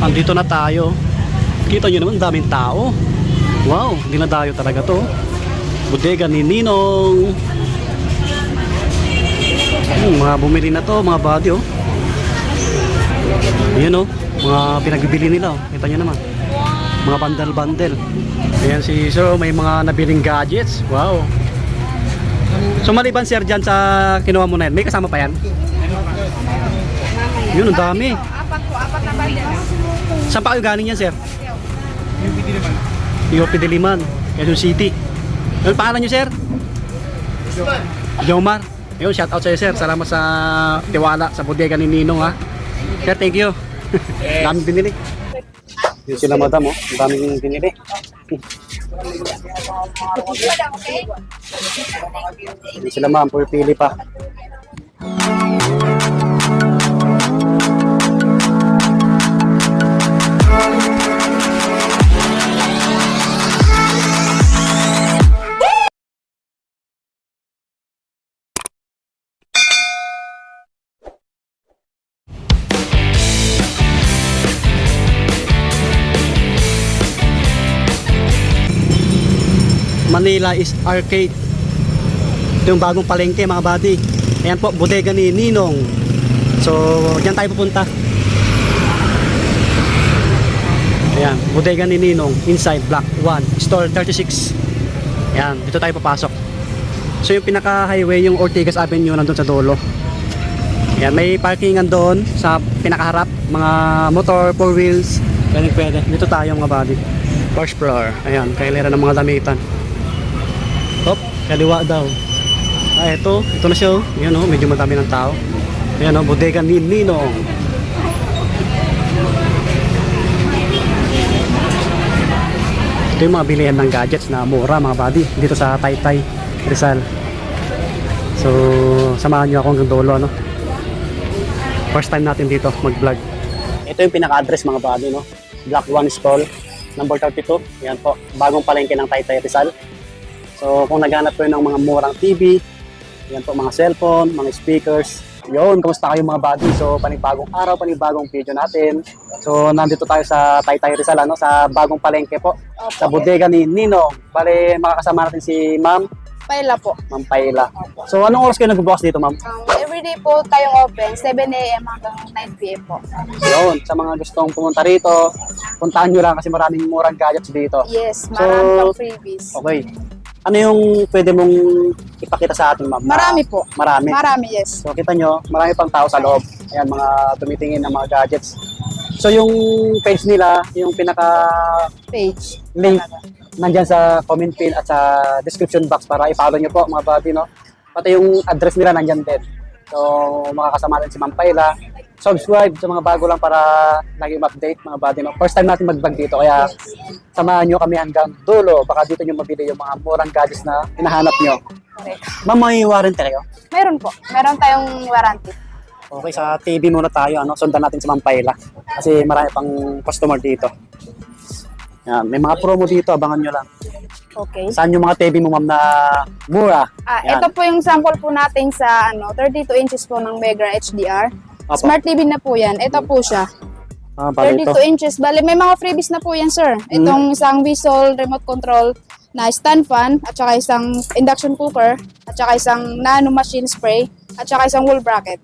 andito na tayo. Kita nyo naman, daming tao. Wow, dinadayo talaga to. Bodega ni Ninong. Hmm, mga bumili na to, mga body oh. Ayan oh, mga pinagbibili nila oh. Kita nyo naman. Mga bandal-bandel. Ayan si Sir, oh, may mga nabiling gadgets. Wow. So sir dyan sa kinuha mo na yan, may kasama pa yan? Yun, ang dami. Apat po, apat na bundles. Saan pa kayo galing yan, sir? UP Diliman, Quezon City. Ano pangalan niyo, sir? Jomar. Ayun, shout out sa'yo, sir. Salamat sa tiwala sa bodega ni Ninong, ha. Sir, thank you. Daming binili. Yun sila, madam, oh. Ang daming binili. Okay? Yun sila, ma'am. Pupili pa. Manila is arcade. Ito yung bagong palengke mga buddy. Ayan po, bodega ni Ninong. So, diyan tayo pupunta. Ayan, bodega ni Ninong inside block 1, store 36. Ayan, dito tayo papasok. So yung pinaka-highway, yung Ortigas Avenue nandun sa dulo. Ayan, may parkingan doon sa pinakaharap, mga motor, four wheels, pwede pwede. Dito tayo mga buddy. First floor. Ayan, kailera ng mga damitan. Kaliwa daw. Ah, ito. Ito na siya. oh. Yan oh, medyo madami ng tao. Ayan oh, bodega ni Ninong. Ito yung mga bilihan ng gadgets na mura mga buddy dito sa Taytay, Rizal. So, samahan nyo ako hanggang dulo ano. First time natin dito mag-vlog. Ito yung pinaka-address mga buddy no. Block 1 stall, number 32. Yan po, bagong palengke ng Taytay Rizal. So kung naghanap kayo ng mga murang TV, yan po mga cellphone, mga speakers. Yun, kumusta kayo mga buddy? So panibagong araw, panibagong video natin. So nandito tayo sa Taytay Rizal, ano, sa bagong palengke po. Sa bodega ni Nino. Bale, makakasama natin si Ma'am, Paila po. Ma'am Paila. So anong oras kayo nagbubukas dito, Ma'am? Um, everyday po tayong open, 7 a.m. hanggang 9 p.m. po. Yun, sa mga gustong pumunta rito, puntahan nyo lang kasi maraming murang gadgets dito. Yes, So, marami pang freebies. Okay. Ano yung pwede mong ipakita sa atin, Ma'am? na- Marami po. Marami. Marami, yes. So kita nyo, marami pang tao sa loob. Ayan, mga tumitingin ng mga gadgets. So yung page nila, yung pinaka Page. link nandyan sa comment pin at sa description box para i-follow nyo po mga buddy, no? Pati yung address nila nandyan din. So makakasama rin si Ma'am Paila. Subscribe sa mga bago lang para lagi update mga buddy, no? First time natin mag-vlog dito kaya samahan nyo kami hanggang dulo. Baka dito nyo mabili yung mga murang gadgets na hinahanap nyo. Correct. Ma'am, may warranty kayo? Meron po. Meron tayong warranty. Okay, sa TV muna tayo. Ano? Sundan natin si Ma'am Paila. Kasi marami pang customer dito. Yan, may mga promo dito, abangan nyo lang. Okay. Saan yung mga TV mo, ma'am, na mura? Ah, Yan. ito po yung sample po natin sa ano, 32 inches po ng Megra HDR. Opo. Smart TV na po yan. Ito po siya. Ah, bali ito. 32 inches. Bale, may mga freebies na po yan, sir. Hmm. Itong isang Visual remote control na stand fan, at saka isang induction cooker, at saka isang nano machine spray, at saka isang wall bracket.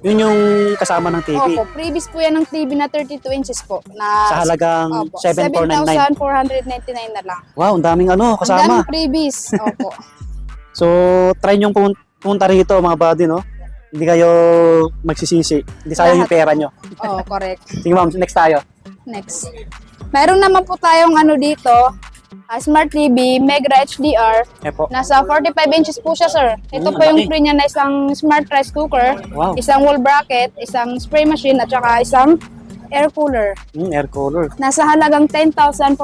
Yun yung kasama ng TV. Opo, freebies po yan ng TV na 32 inches po. Na, Sa halagang Opo, 7,499. 7,499 na lang. Wow, ang daming ano, Ang kasama. daming freebies. Opo. So, try pumun- pumunta rito, mga buddy, no? Hindi kayo magsisisi. Hindi sayang yung pera nyo. oh, correct. Sige, ma'am, next tayo. Next. Meron naman po tayong ano dito, ah, Smart TV, Megra HDR. Eh po. Nasa 45 inches po siya, sir. Ito Mm, po yung free niya na isang smart rice cooker, Wow. isang wall bracket, isang spray machine, at saka isang air cooler. Hmm, air cooler. Nasa halagang 10,499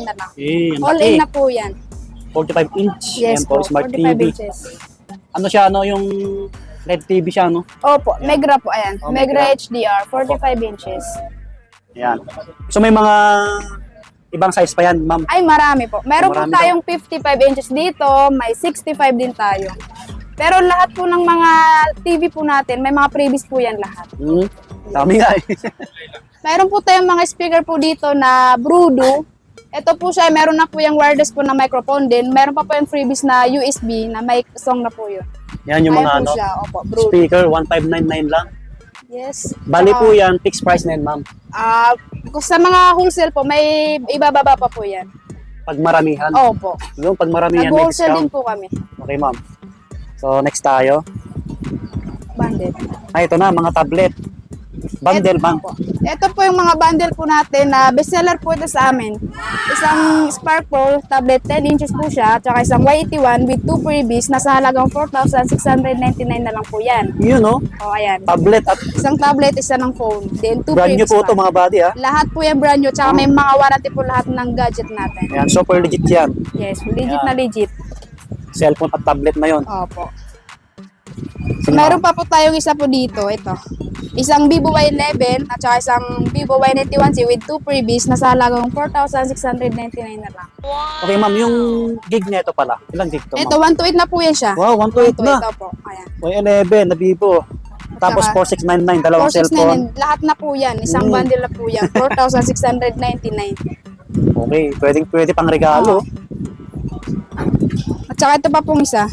na lang. Eh, ang All laki. in na po yan. 45 inch. Yes Ayan po, po, smart 45 TV. inches. Ano siya, ano, yung LED TV siya, no? Opo, Megra po, ayan. Oh, Megra Megra. HDR, 45 inches. Ayan. So, may mga ibang size pa yan, ma'am. Ay, marami po. Meron po Marami tayong 55 inches dito, may 65 din tayo. Pero lahat po ng mga TV po natin, may mga previous po yan lahat. Hmm, dami nga eh. Meron po tayong mga speaker po dito na Brudo. Ito po siya, meron na po yung wireless po na microphone din. Meron pa po yung freebies na USB na may song na po yun. Yan yung Ayan mga po ano, siya, opo, speaker, 1599 lang. Yes. Bali Tsaka, po yan, fixed price na yan, ma'am. ah, kung sa mga wholesale po, may ibababa pa po yan. Pag maramihan. Opo. Yung pag maramihan, may Nag-wholesale din discount. po kami. Okay, ma'am. So, next tayo. Bandit. Ay, ito na, mga tablet. Bundle, ma'am. po. Ito po yung mga bundle po natin na bestseller po ito sa amin. Isang Sparkle tablet 10 inches po siya, tsaka isang Y81 with two freebies nasa halagang 4,699 na lang po yan. Yun, no? O ayan. Tablet at Isang tablet, isa ng phone. Then two brand new po ito, mga buddy, ha? Lahat po yan brand new, tsaka may mga warranty po lahat ng gadget natin. Yan, super legit yan. Yes, legit Yan. na legit. Cellphone at tablet na yun. Opo. Sige, Meron pa po tayong isa po dito, ito. Isang Vivo Y11 at saka isang Vivo Y91C with two freebies na sa halagang 4,699 na lang. Okay, ma'am, yung gig na ito pala. Ilang gig to, Ito, ma'am? 128 na po yan siya. Wow, 128 na. Ito po. Ayan. Y11 na Vivo. Tapos Tsaka, 4699, dalawang cellphone. 469, lahat na po yan. Isang Mm. bundle na po yan. 4,699. Okay, pwedeng pwede pang regalo. At saka ito pa pong isa.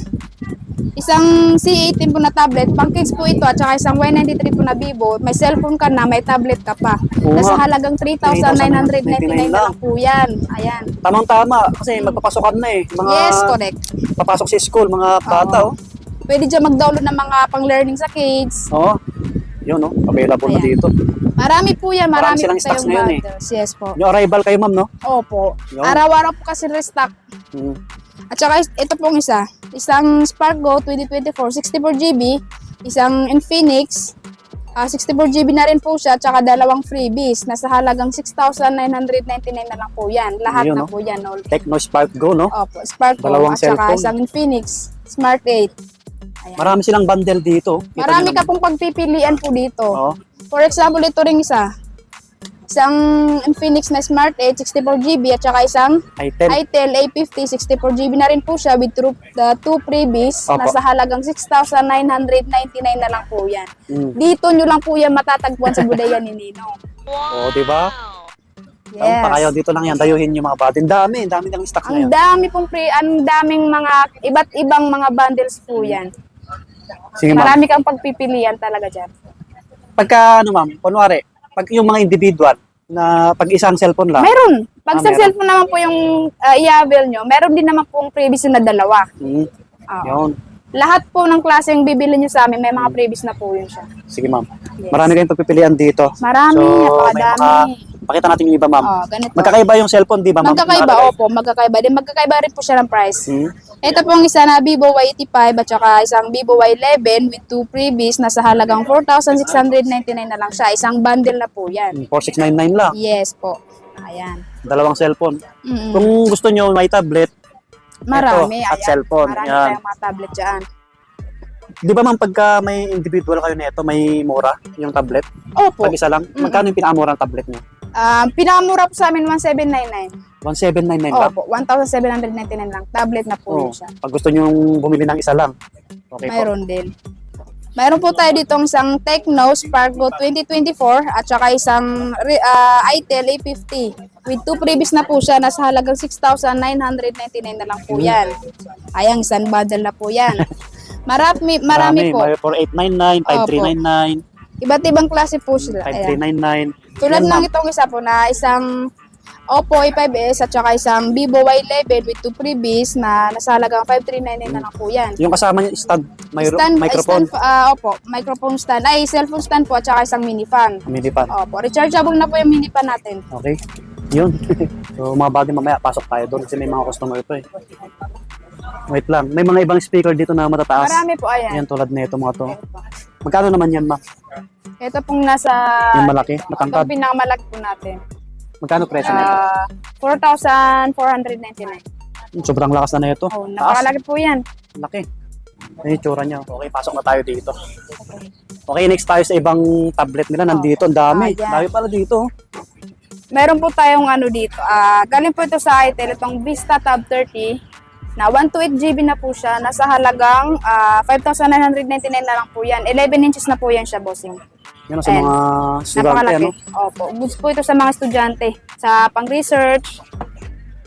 Isang C18 po na tablet, pang kids po ito, at saka isang Y93 po na Vivo, may cellphone ka na, may tablet ka pa. Oo Nasa halagang 3,999 na lang po yan. Ayan. Tamang-tama, kasi magpapasokan na eh. Mga Yes, correct. papasok sa school, mga bata, oh. Pwede dyan mag-download ng mga pang-learning sa kids. Oo. Yun, no? Available na Ayan. dito. Marami po yan, Marami marami, silang po stocks tayong ngayon eh. bundles. Yes po. Yung arrival kayo, ma'am, no? Opo. Yun. Araw-araw po kasi restock. Mm. At saka ito pong isa, isang Spark Go 2024, 64GB, isang Infinix, ah 64GB na rin po siya, at saka dalawang freebies, nasa halagang 6,999 na lang po yan. Lahat Ayun, na no? po yan. All. Techno Spark Go, no? Opo, Spark Go, Dalawang at saka cellphone. isang Infinix Smart 8. Ayan. Marami silang bundle dito. Kita Marami ka pong pagpipilian po dito. Oo. For example, ito ring isa. Isang Infinix na Smart 8, 64GB, at saka isang Item. itel A50, 64GB na rin po siya with two, the two freebies. Opo. Nasa halagang 6,999 na lang po yan. Mm. Dito nyo lang po yan matatagpuan sa bodega ni Nino. Oo, di ba? Yes. Yes. pa kayo dito lang yan, dayuhin yung mga. Ang dami, ang dami ng stock Ang ngayon. dami pong pre, ang daming mga iba't ibang mga bundles po yan. Sige, ma'am. Marami kang pagpipilian talaga dyan. Pagka, ano ma'am, kunwari, pag yung mga individual, na pag isang cellphone lang, Meron. Pag Ah, sa meron. cellphone naman po yung uh, i-avail nyo, meron din naman pong previous na dalawa. mm, Oo. yun. Lahat po ng klase yung bibili nyo sa amin, may mga previous na po yun siya. Sige, ma'am. Yes. Marami kayong pagpipilian dito. Marami, So, may mga- Pakita natin yung iba, ma'am. Oh, ganito. Magkakaiba yung cellphone, di ba, ma'am? Magkakaiba, Nakalagay. opo, magkakaiba. Din magkakaiba rin po siya ng price. Hmm. Ito pong isa na Vivo Y85 at saka isang Vivo Y11 with two freebies na sa halagang 4,699 na lang siya. Isang bundle na po yan. 4699 lang. Yes po. Ayan. Dalawang cellphone. Mm-mm. Kung gusto nyo may tablet, Marami. ito, at ayan. cellphone. Marami Yan. tayong mga tablet dyan. di ba ma'am, pagka may individual kayo nito, may mura yung tablet? Opo. Pag isa lang, magkano yung pinakamura ng tablet nyo? Um, pinakamura po sa amin 1799. 1799 lang? Opo, 1,799 lang. Tablet na po Oo. siya. Pag gusto nyo bumili ng isa lang. Okay po. Mayroon din. Mayroon po tayo dito isang Tecno Spark Go 2024 at saka isang re- ah, itel A50 with two previous na po siya nasa halagang 6,999 na lang po yan. Ayang isang bundle na po yan. Marami, marami po. May 4899, 5399, Iba't ibang klase po sila. Ayan. 5399. Tulad Yan, ng ma'am. itong isa po na isang Oppo A5s at saka isang Vivo Y11 with two freebies na nasa halagang 5,399 na lang po yan. Yung kasama niya, stand, may stand, microphone. Stand, ah, opo, microphone stand. Ay, cellphone stand po at saka isang mini fan. Mini fan. Opo, rechargeable na po yung mini fan natin. Okay. Yun. so mga bagay mamaya, pasok tayo doon kasi may mga customer ito eh. Wait lang. May mga ibang speaker dito na matataas. Marami po, ayan. Yan tulad na ito mga to. Magkano naman yan, ma? Ito pong nasa... Yung malaki, Ito matangkad. ang pinakamalaki po natin. Magkano presyo nito? Ah, 4,499. Sobrang lakas na nito. Oh, Taas. napakalaki po yan. Laki. Yan yung tsura niya. Okay, pasok na tayo dito. Okay, next tayo sa ibang tablet nila. Nandito, ang dami. Ah, yan. dami pala dito. Meron po tayong ano dito. Ah, galing po ito sa itel, itong Vista Tab 30 na 128 GB na po siya. Nasa halagang ah, 5,999 na lang po yan. 11 inches na po yan siya, bossing. Yan sa Ayan. mga estudyante, ano? Opo. Goods po ito sa mga estudyante. Sa pang-research.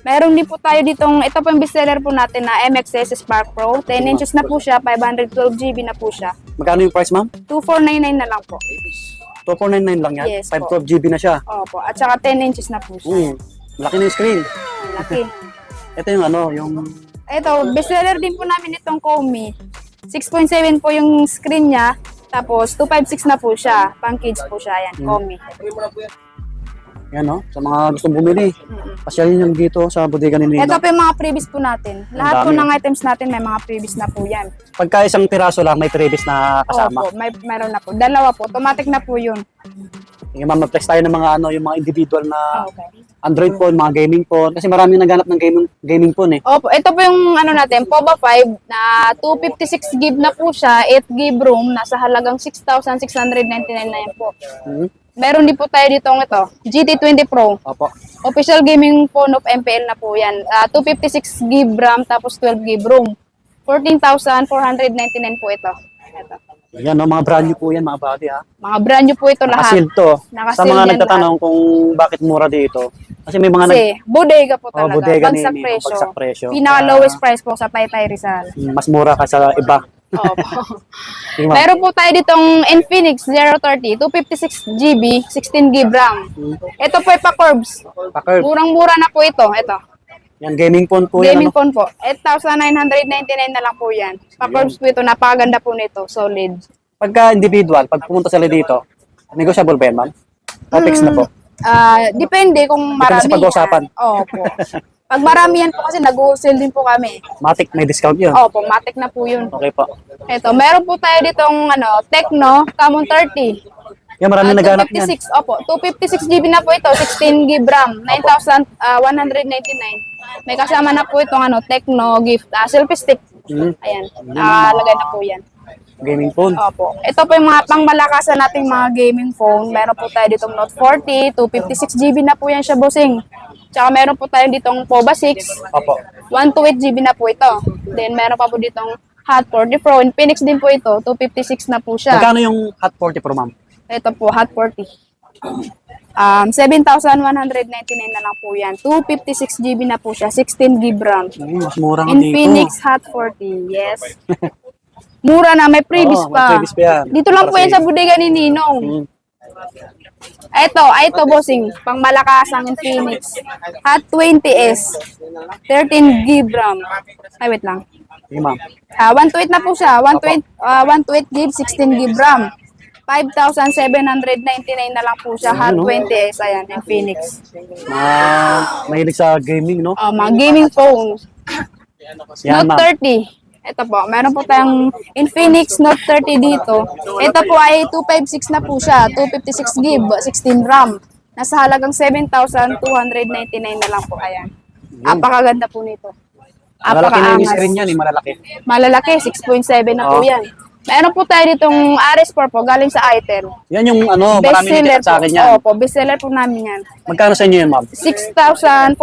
Meron din po tayo ditong, ito po yung bestseller po natin na MXS Spark Pro. 10 inches na po siya, 512 GB na po siya. Magkano yung price, ma'am? 2499 na lang po. 2499 lang yan. Yes po. 512 GB na siya. Opo. At saka 10 inches na po siya. Mm. Malaki na yung screen. Laki. Ito yung ano, yung Ito, bestseller din po namin itong Komi. 6.7 po yung screen niya. Tapos, 256 na po siya. Pang kids po siya. Yan, Komi. yan no, sa mga gustong bumili. Mm-mm. Pasyalin yung dito sa bodega ni Nino. Ito po yung mga previous po natin. Lahat po dami. ng items natin may mga previous na po yan. Pagka isang piraso lang, may previous na kasama. Opo, may meron na po. Dalawa po. Automatic na po yun. Yung ma'am, mag-flex tayo ng mga ano, yung mga individual na Okay. Android phone, mga gaming phone. Kasi marami naghanap ng gaming, gaming phone eh. Opo, ito po yung ano natin, POBA 5 na 256 gig na po siya, 8 gig room, nasa halagang 6,699 na yan po. Hmm? Meron din po tayo dito ito, GT20 Pro. Opo. Official gaming phone of MPL na po yan. Ah, 256 gig RAM tapos 12 gig room. 14,499 po ito. ito. Yan no, mga brand new po yan, mga buddy ha. Mga brand new po ito lahat. Nakasil to. Nakaseal Sa mga nagtatanong kung bakit mura dito. Kasi may mga nag, Kasi bodega po oh, talaga. bodega ni bagsak Nino, presyo. bagsak presyo. Pinaka Kaya, lowest price po sa Taytay Rizal. mas mura ka sa iba. Opo. Meron po tayo ditong Infinix 030, 256 GB, 16 GB RAM. Ito po ay pa-curves. Pa-curve. Murang-mura na po ito. Ito. Yan, gaming phone po yan. Gaming Ano? phone po. 8,999 na lang po yan. Pa-curves po ito. Napakaganda po nito. Solid. Pagka individual, pag pumunta sila dito, negotiable ba yan, ma'am? O fix na po? Ah, depende kung marami. sa pag-uusapan. Opo. Pag marami yan po kasi nag-wholesale din po kami. Matic, may discount yun. Opo, matik na po yun. Okay po. Ito, meron po tayo ditong ano, Tecno Camon 30. Yan, marami Ah, naghanap niyan. 256, opo. 256 GB na po ito, 16 GB RAM, 9,199. May kasama na po itong ano, Tecno gift, ah, selfie stick. Hmm, Ayan, nakalagay na po yan. gaming phone. Opo. Ito po yung mga pangmalakasan nating mga gaming phone. Meron po tayo ditong Note 40, 256 GB na po yan siya, bossing. Tsaka meron po tayo ditong POBA 6, Opo. 128 GB na po ito. Then meron pa po ditong Hot 40 Pro. Infinix din po ito, 256 na po siya. Magkano yung Hot 40 Pro, ma'am? Ito po, Hot 40. Um, 7,199 na lang po yan. 256 GB na po siya. 16 GB RAM. Mas mura nga dito. Infinix Hot 40. Yes. Mura na, may previous Oo, may pa. previous pa yan. Dito lang Para po yan sa- sa bodega ni Ninong. Hmm. Ito, ito bossing. Pang malakasang Infinix. Hot 20S. 13 GB RAM. Ay, wait lang. Sige, ma'am. Ah, 128 na po siya. 128, ah 128 GB, 16 GB RAM. 5,799 na lang po siya. Hot Ayun, no? 20S. Ayan, Infinix. Mga mahilig sa gaming, no? Oh, mga gaming phone. Yan, Note ma'am. 30. Ito po, meron po tayong Infinix Note 30 dito. Ito po ay 256 na po siya, 256 GB, 16 RAM. Nasa halagang 7,299 na lang po. Ayan. Apakaganda po nito. Malalaki na yung Apakaangas. screen yan, eh, malalaki. Malalaki, 6.7 na po Oh. yan. Meron po tayo ditong RS4 po, galing sa Itel. Yan yung ano, maraming Bestseller nitikat sa po. akin yan. Opo, bestseller po namin yan. Magkano sa inyo yan, ma'am? 6,499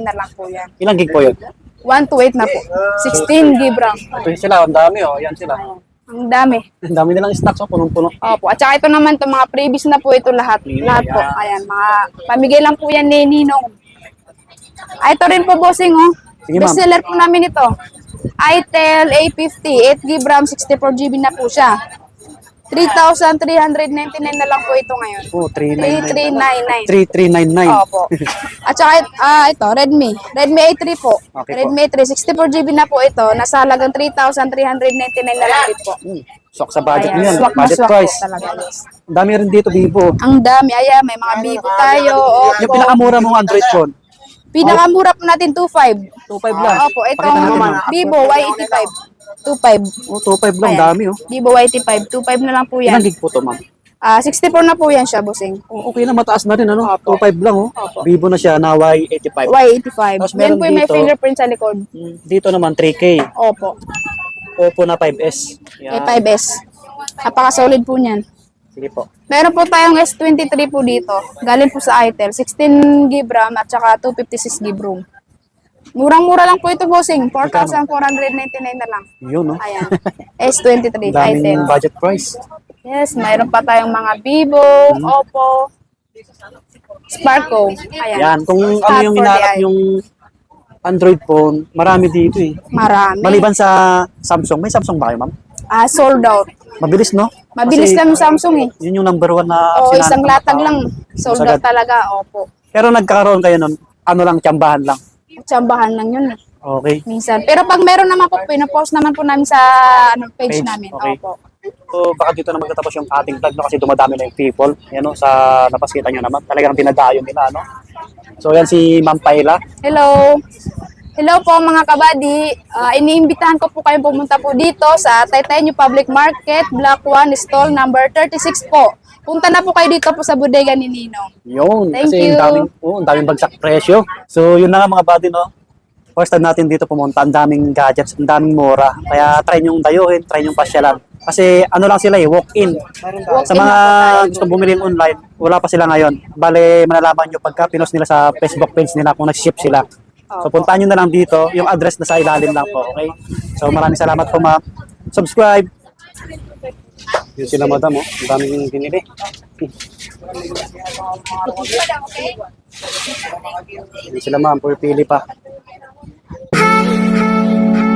na lang po yan. Ilang gig po yun? 1 to 8 na po. 16 GB RAM. Ito sila, ang dami oh. Yan sila. Ang dami. Ang dami nilang stocks oh, punong-puno. Opo. At saka ito naman, itong mga previous na po ito lahat. Lahat po. Ayan, mga pamigay lang po yan ni Ninong. Ah, ito rin po, bossing, oh. Sige, ma'am. Bestseller po namin ito. Itel A50, 8 GB RAM, 64 GB na po siya. 3,399 na lang po ito ngayon. Oh, 399. 3399. 3399. Opo. At saka ah, ito, Redmi. Redmi A3 po. Okay po. Redmi A3, 64 GB na po ito. Nasa halagang 3,399 na lang din po. Hmm. Swak sa budget Ayan, niyan. swak Budget swak price. po talaga. Yes. Ang dami rin dito, Vivo. Ang dami. Ayan, may mga Vivo tayo. Opo. Yung pinakamura mong Android phone. Pinakamura po natin, 2.5. 2.5 lang. Opo, Pakita itong ma'am. Vivo Y85. 2.5. Oh, 2.5 lang, Ayan. dami oh. Vivo Y85. 2.5 na lang po yan. Ilang gig po to, ma'am? Ah, 64 na po yan siya, bossing. Oh, okay na, mataas na rin, ano? Opo. 2.5 lang, oh. Opo. Vivo na siya, na Y85. Y85. Tapos Yan meron po yung may dito. fingerprint sa likod. Hmm, Dito naman, 3K. Opo. Oppo na 5S. Yan. A5S. Napaka-solid po niyan. Sige po. Meron po tayong S23 po dito. Galing po sa Itel. 16 GB RAM at saka 256 GB room. Murang-mura lang po ito, bossing. 4,499 na lang. Yun, no? Ayan. S23 Ang daming Itel. budget price. Yes, mayroon pa tayong mga Vivo, Oppo, Sparko. Ayan. Yan, kung ano yung for the hinahanap eye. yung Android phone, marami dito eh. Marami. Maliban sa Samsung, may Samsung ba kayo, ma'am? Ah, sold out. Mabilis, no? Mabilis Kasi lang yung Samsung eh. Yun yung number one na O, sinahanap isang ng latag lang. Sold out talaga. Opo. Pero nagkakaroon kayo nun, ano lang, tsambahan lang. Tsambahan lang yun eh. Okay. Minsan. Pero pag meron naman po, pinapost naman po namin sa ano, page, Page, namin. okay. Opo. So, baka dito na magtatapos yung ating vlog no? kasi dumadami na yung people. Yan, no? sa napaskita nyo naman. Talagang dinadayo nila, no? So, yan si Ma'am Paila. Hello. Hello po mga kabady. Ah, iniimbitahan ko po kayong pumunta po dito sa Taytay New Public Market, Block 1, stall number 36 po. Punta na po kayo dito po sa bodega ni Ninong. Yun. Thank kasi you. ang daming, oh, ang daming bagsak presyo. So, yun na nga mga buddy, no? First time natin dito pumunta, ang daming gadgets, ang daming mura. Kaya try nyong dayuhin, try nyong pasyalan. Kasi ano lang sila eh, walk-in. Sa mga gusto bumili online, wala pa sila ngayon. Bale, malalaman nyo pagka pinost nila sa Facebook page nila kung nag-ship sila. So puntahan nyo na lang dito, yung address na sa ilalim lang po, okay? So maraming salamat po ma'am. Subscribe! Yun sila madam, oh. ang daming binili. Yun sila ma'am, purpili pa. Hi, hi.